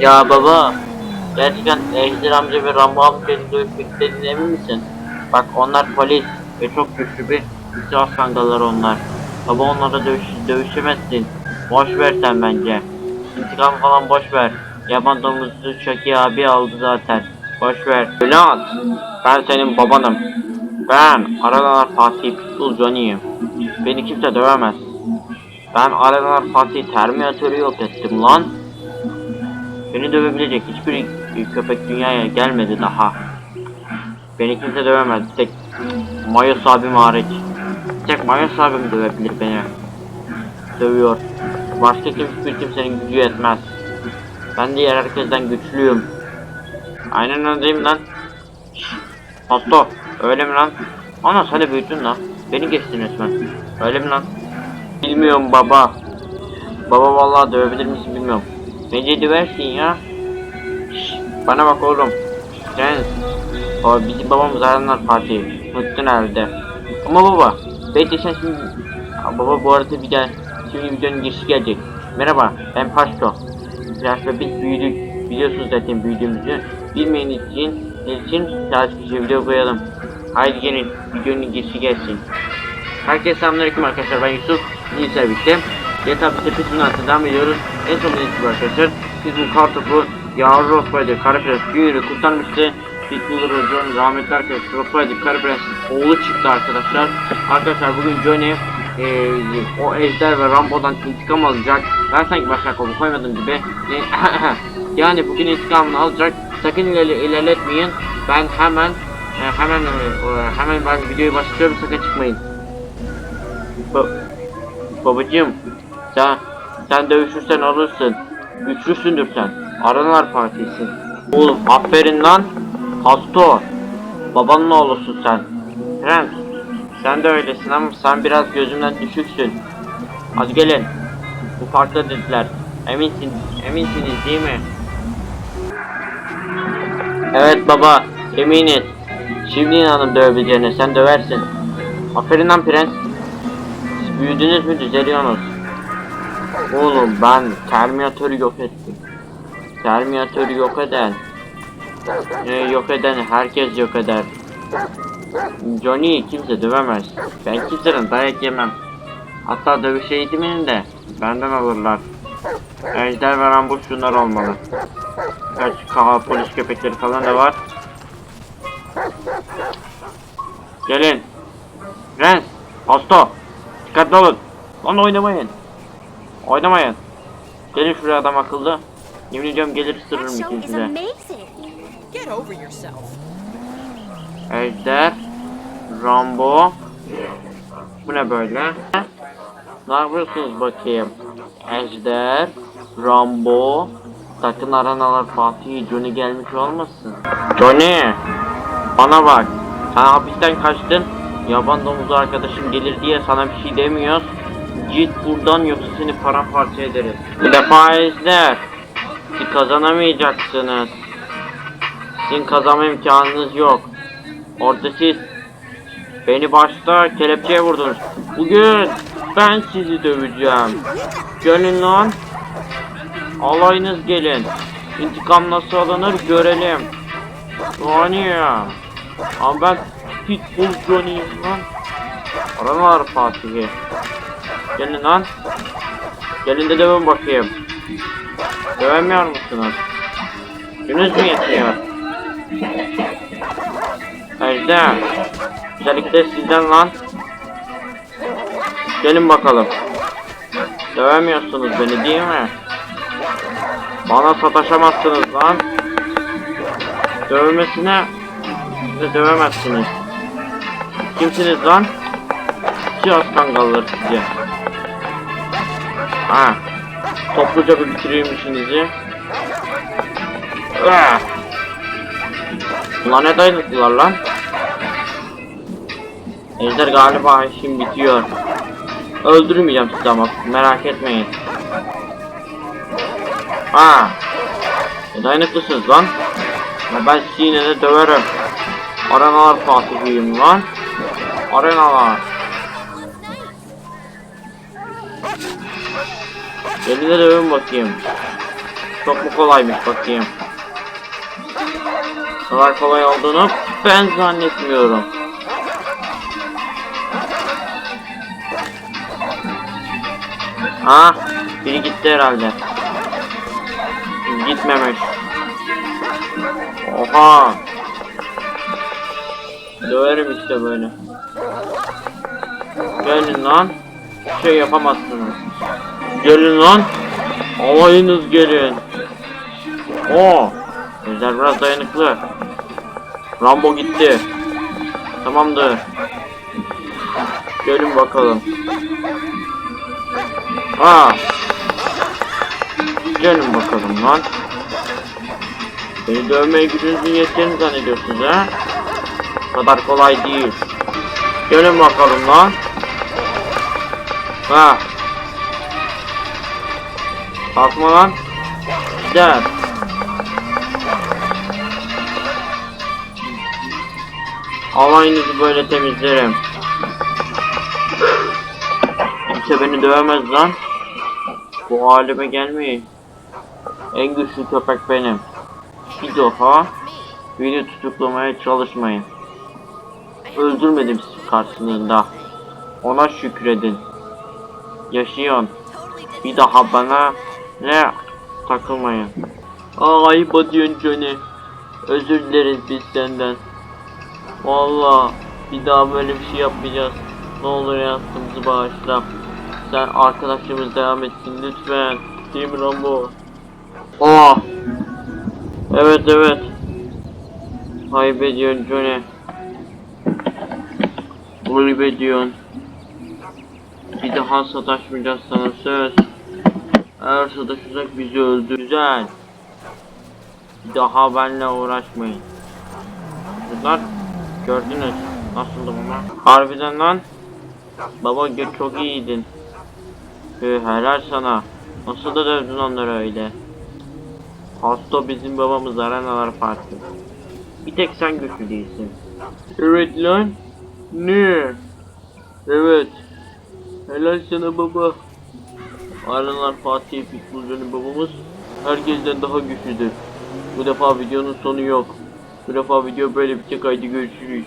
Ya baba, gerçekten Ejder amca ve Rambo amcanın dövüşmek istediğine emin misin? Bak onlar polis ve çok güçlü bir Sivas kangaları onlar. Baba onlara dövüş, dövüşemezsin. Boş ver sen bence. İntikam falan boş ver. Yaban domuzu Şaki abi aldı zaten. Boş ver. Bülent, ben senin babanım. Ben Aralar Fatih Pitbull Johnny'yim. Beni kimse dövemez. Ben Aralar Fatih Terminatörü yok ettim lan. Beni dövebilecek hiçbir köpek dünyaya gelmedi daha. Beni kimse dövemez. Tek Mayos abim hariç. Tek Mayos abim dövebilir beni. Dövüyor. Başka hiçbir kimsenin gücü yetmez. Ben diğer herkesten güçlüyüm. Aynen öyleyim lan. Hasto, öyle mi lan? Ana sen büyüdün lan. Beni geçtin resmen. Öyle mi lan? Bilmiyorum baba. Baba vallahi dövebilir misin bilmiyorum. Bence döversin ya. Şşş, bana bak oğlum. Sen o bizim babamız aranlar Fatih. Unuttun herhalde. Ama baba. Belki sen şimdi... Aa, baba bu arada bir de şimdi videonun girişi gelecek. Merhaba ben Paşto. Biraz ve biz büyüdük. Biliyorsunuz zaten büyüdüğümüzü. Bilmeyen için, için kişi video koyalım. Haydi gelin videonun girişi gelsin. Herkese selamünaleyküm arkadaşlar ben Yusuf. Nils'le birlikte. 5'te Pitbull'un altına devam ediyoruz. En son bir arkadaşlar. Pitbull kartopu Yavru Rosbay'da Karaprens Junior'ı kurtarmıştı. Pitbull'u John rahmetli arkadaşlar Rosbay'da Karaprens oğlu çıktı arkadaşlar. Arkadaşlar bugün Johnny eee, o Ejder ve Rambo'dan intikam alacak. Ben sanki başka konu koymadım gibi. E, yani bugün intikamını alacak. Sakın ileri, ilerletmeyin. Ben hemen e, hemen e, hemen ben videoyu başlıyorum sakın çıkmayın. Ba babacığım sen sen dövüşürsen alırsın. Güçlüsündür sen. Aranar partisin. Oğlum aferin lan. Hasto. Babanın oğlusun sen. Prens. Sen de öylesin ama sen biraz gözümden düşüksün. Hadi gelin. Bu farklı dediler. Eminsin, eminsiniz değil mi? Evet baba, eminiz. Şimdi inanın dövebileceğine, sen döversin. Aferin lan prens. Siz büyüdünüz mü düzeliyorsunuz. Oğlum ben Terminatörü yok ettim. Terminatörü yok eden. Ee, yok eden herkes yok eder. Johnny'yi kimse dövemez. Ben kimsenin dayak yemem. Hatta dövüş eğitimini de benden alırlar. Ejder ve Rambo şunlar olmalı. Kaç kaha polis köpekleri falan da var. Gelin. Prens. Hasta. Dikkatli olun. Lan oynamayın. Oynamayın. Gelin şuraya adam akıllı. Yemin ediyorum gelir ısırırım over yourself. Ejder. Rambo. Bu ne böyle? Ne yapıyorsunuz bakayım? Ejder. Rambo. Sakın aranalar Fatih Johnny gelmiş olmasın. Johnny. Bana bak. Sen hapisten kaçtın. Yaban domuzu arkadaşın gelir diye sana bir şey demiyoruz. Git buradan yoksa seni paramparça ederiz. Bir defa Ejder. Siz kazanamayacaksınız. Sizin kazanma imkanınız yok. Orada siz beni başta kelepçeye vurdunuz. Bugün ben sizi döveceğim. Gelin lan. Alayınız gelin. İntikam nasıl alınır görelim. Johnny. Ama ben Pitbull Johnny'yim lan. Aralar Fatih'i. Gelin lan. Gelin de dövün bakayım. Dövemiyor musunuz? Günüz mü yetiyor? Ejder. Özellikle sizden lan. Gelin bakalım. Dövemiyorsunuz beni değil mi? Bana sataşamazsınız lan. Dövmesine siz de dövemezsiniz. Kimsiniz lan? Siyas kangalları sizi. Ha. Topluca bir bitireyim işinizi. Ah. Ulan ne dayanıklılar lan? Ejder galiba işim bitiyor. Öldürmeyeceğim sizi ama merak etmeyin. Ha. Ne dayanıklısınız lan? Ben sizi yine de döverim. Arenalar Fatih'iyim lan. Arenalar. Gelin de dövün bakayım. Çok mu kolaymış bakayım. Kadar kolay olduğunu ben zannetmiyorum. Ha, biri gitti herhalde. Gitmemiş. Oha. Döverim işte böyle. Gelin lan. Bir şey yapamazsınız. Gelin lan. Alayınız gelin. Oo. Ejder biraz dayanıklı. Rambo gitti. Tamamdır. Gelin bakalım. Ha. Gelin bakalım lan. Beni dövmeye gücünüzün yettiğini zannediyorsunuz ha? Bu kadar kolay değil. Gelin bakalım lan. Ha. Kalkma lan. Gider. Alayınızı böyle temizlerim. Kimse beni dövemez lan. Bu halime gelmeyin. En güçlü köpek benim. Bir daha beni tutuklamaya çalışmayın. Öldürmedim sizi karşılığında. Ona şükredin. Yaşıyorsun. Bir daha bana ne takılmayın. Ay batıyorsun Johnny. Özür dileriz biz senden. Valla bir daha böyle bir şey yapmayacağız. Ne olur yaptığımızı bağışla. Sen arkadaşlarımız devam etsin lütfen. Değil mi Rambo? Oh. Evet evet. Ayıp ediyorsun Johnny. Ayıp ediyorsun. Bir daha sataşmayacağız sana söz. Eğer sataşırsak bizi öldür. Güzel. Bir daha benimle uğraşmayın. Çocuklar gördünüz. Nasıldım ama? Harbiden lan. Baba çok iyiydin. Ee, helal sana. Nasıl da dövdün onları öyle. Hasta bizim babamız arenalar farklı. Bir tek sen güçlü değilsin. Evet lan. Ne? Evet. Helal sana baba. Arenalar Fatih Pitbull'un babamız herkesten daha güçlüdür. Bu defa videonun sonu yok. Bu defa video böyle bitecek haydi görüşürüz.